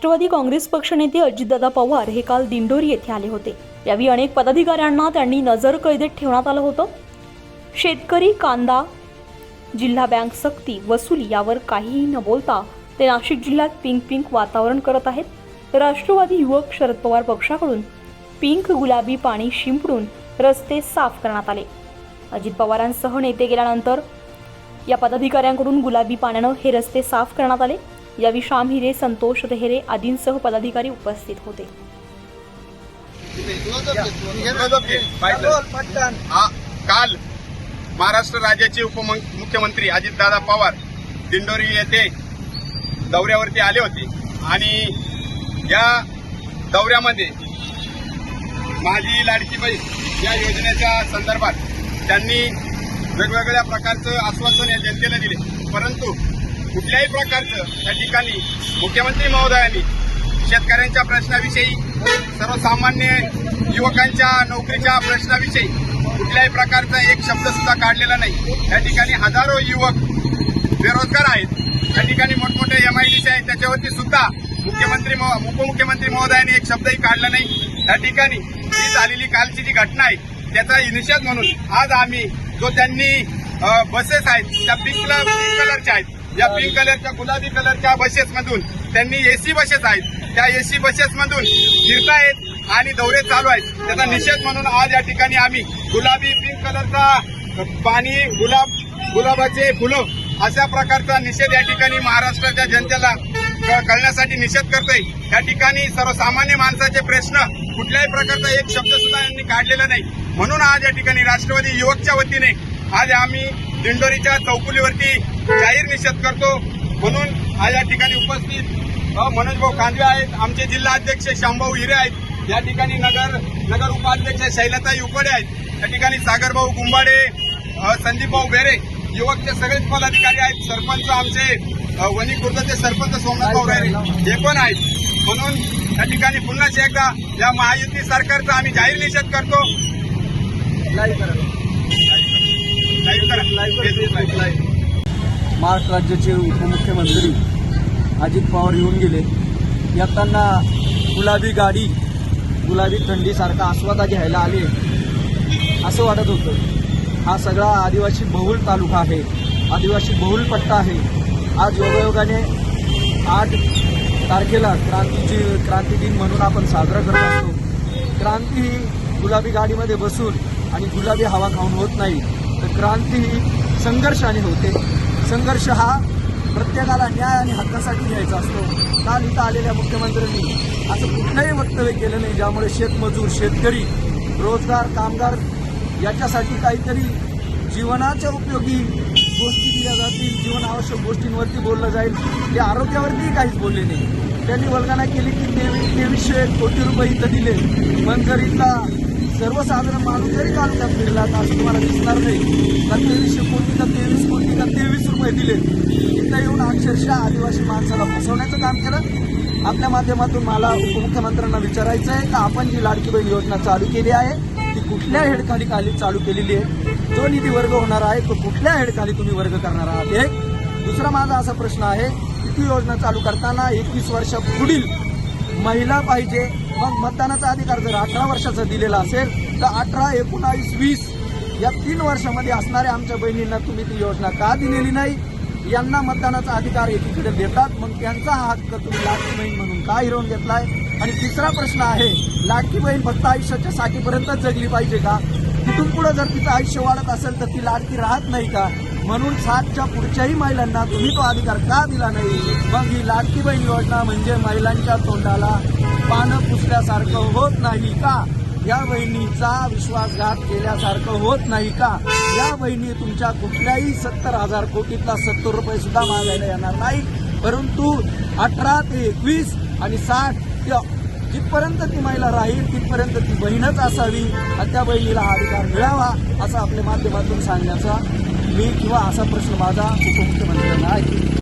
राष्ट्रवादी काँग्रेस पक्षनेते अजितदादा पवार हे काल दिंडोरी येथे आले होते. यावेळी अनेक पदाधिकाऱ्यांना त्यांनी नजर कैदेत ठेवण्यात आलं होतं. शेतकरी कांदा जिल्हा बँक सक्ती वसुली यावर काहीही न बोलता ते नाशिक जिल्ह्यात पिंक पिंक वातावरण करत आहेत. राष्ट्रवादी युवक शरद पवार पक्षाकडून पिंक गुलाबी पाणी शिंपडून रस्ते साफ करण्यात आले. अजित पवारांसह नेते गेल्यानंतर या पदाधिकाऱ्यांकडून गुलाबी पाण्यानं हे रस्ते साफ करण्यात आले. यावेळी श्याम हिरे संतोष रेहरे आदींसह पदाधिकारी उपस्थित होते. काल महाराष्ट्र राज्याचे उपमुख्यमंत्री अजितदादा पवार दिंडोरी येथे दौऱ्यावरती आले होते. आणि या दौऱ्यामध्ये माझी लाडकी बहीण या योजनेच्या संदर्भात त्यांनी वेगवेगळ्या प्रकारचं आश्वासन या जनतेला दिले. परंतु कुठल्याही प्रकारचं त्या ठिकाणी मुख्यमंत्री महोदयांनी शेतकऱ्यांच्या प्रश्नाविषयी सर्वसामान्य युवकांच्या नोकरीच्या प्रश्नाविषयी कुठल्याही प्रकारचा एक शब्द सुद्धा काढलेला नाही. त्या ठिकाणी हजारो युवक बेरोजगार आहेत. त्या ठिकाणी मोठमोठे एम आय आहेत. त्याच्यावरती सुद्धा मुख्यमंत्री उपमुख्यमंत्री महोदयांनी एक शब्दही काढला नाही. त्या ठिकाणी ही झालेली कालची जी घटना आहे त्याचा निषेध म्हणून आज आम्ही जो त्यांनी बसेस आहेत त्या पिंक कलर पिंक कलरच्या आहेत या पिंक कलरच्या गुलाबी कलरच्या बसेसमधून त्यांनी एसी बसेस आहेत. त्या एसी बसेसमधून फिरतायत आणि दौरे चालू आहेत. त्याचा निषेध म्हणून आज या ठिकाणी आम्ही गुलाबी पिंक कलरचा पाणी गुलाब गुलाबाचे फुलं अशा प्रकारचा निषेध या ठिकाणी महाराष्ट्राच्या जनतेला क- कळण्यासाठी निषेध करतोय. या ठिकाणी सर्वसामान्य माणसाचे प्रश्न कुठल्याही प्रकारचा एक शब्द सुद्धा यांनी काढलेला नाही. म्हणून आज या ठिकाणी राष्ट्रवादी युवकच्या वतीने आज आम्ही दिंडोरीच्या चौकुलीवरती जाहीर निषेध करतो. म्हणून आज या ठिकाणी उपस्थित मनोजभाऊ मनोज भाऊ कांदवे आहेत आमचे जिल्हा अध्यक्ष शामभाऊ हिरे आहेत. या ठिकाणी नगर नगर उपाध्यक्ष शैलताई उकडे आहेत. या ठिकाणी सागरभाऊ गुंबाडे संदीपभाऊ बेरे युवकचे सगळेच पदाधिकारी आहेत. सरपंच आमचे वणी खुर्दचे सरपंच सोमनाथ भाऊ बेरे हे पण आहेत. म्हणून या ठिकाणी पुन्हा एकदा या महायुती सरकारचा आम्ही जाहीर निषेध करतो. महाराष्ट्र राज्याचे उपमुख्यमंत्री अजित पवार येऊन गेले. येताना गुलाबी गाडी गुलाबी थंडीसारखा आस्वादा घ्यायला आले. असं वाटत होतं. हा सगळा आदिवासी बहुल तालुका आहे. आदिवासी बहुल पट्टा आहे. आज योगायोगाने आठ तारखेला क्रांतीची क्रांती दिन म्हणून आपण साजरा करत असतो. क्रांती ही गुलाबी गाडीमध्ये बसून आणि गुलाबी हवा खाऊन होत नाही. तर क्रांती ही संघर्षाने होते. संघर्ष हा प्रत्येकाला न्याय आणि हक्कासाठी घ्यायचा असतो. काल इथं आलेल्या मुख्यमंत्र्यांनी असं कुठलंही वक्तव्य केलं नाही ज्यामुळे शेतमजूर शेतकरी रोजगार कामगार याच्यासाठी काहीतरी जीवनाच्या उपयोगी गोष्टी दिल्या जातील जीवन आवश्यक गोष्टींवरती बोललं जाईल. या आरोग्यावरतीही काहीच बोलले नाही. त्यांनी वल्गना केली की तेवीस तेवीसशे कोटी रुपये इथं दिले. पण जर इथला सर्वसाधारण माणूस जरी तालुक्यात फिरला तर असं तुम्हाला दिसणार नाही. का तेवीसशे कोटी का तेवीस कोटी का तेवीस रुपये दिले. इथं येऊन अक्षरशः आदिवासी माणसाला फसवण्याचं काम केलं. आपल्या माध्यमातून मला उपमुख्यमंत्र्यांना विचारायचं आहे का आपण जी लाडकी बहीण योजना चालू केली आहे ती कुठल्या हेडखाली खाली चालू केलेली आहे? जो निधी वर्ग होणार आहे तो कुठल्या हेडखाली तुम्ही वर्ग करणार आहात एक दुसरा माझा असा प्रश्न आहे की ती योजना चालू करताना एकवीस वर्षा पुढील महिला पाहिजे मग मतदानाचा अधिकार जर अठरा वर्षाचा दिलेला असेल तर अठरा एकोणावीस वीस या तीन वर्षामध्ये असणाऱ्या आमच्या बहिणींना तुम्ही ती योजना का दिलेली नाही? यांना मतदानाचा अधिकार एकीकडे देतात मग त्यांचा हा हक्क तुम्ही लाडकी बहीण म्हणून का हिरवून घेतलाय? आणि तिसरा प्रश्न आहे लाडकी बहीण फक्त आयुष्याच्या साठीपर्यंतच जगली पाहिजे का? तिथून पुढे जर तिचं आयुष्य वाढत असेल तर ती लाडकी राहत नाही का? म्हणून सातच्या पुढच्याही महिलांना तुम्ही तो अधिकार का दिला नाही? मग ही लाडकी बहीण योजना म्हणजे महिलांच्या तोंडाला पानं पुसल्यासारखं होत नाही का? या बहिणीचा विश्वासघात केल्यासारखं होत नाही का? या बहिणी तुमच्या कुठल्याही सत्तर हजार कोटीतला सत्तर रुपये सुद्धा मागायला येणार नाही परंतु अठरा ते एकवीस आणि साठ जिथपर्यंत ती महिला राहील तिथपर्यंत ती बहीणच असावी आणि त्या बहिणीला हा अधिकार मिळावा असं आपल्या माध्यमातून सांगण्याचा मी किंवा असा प्रश्न माझा उपमुख्यमंत्र्यांना आहे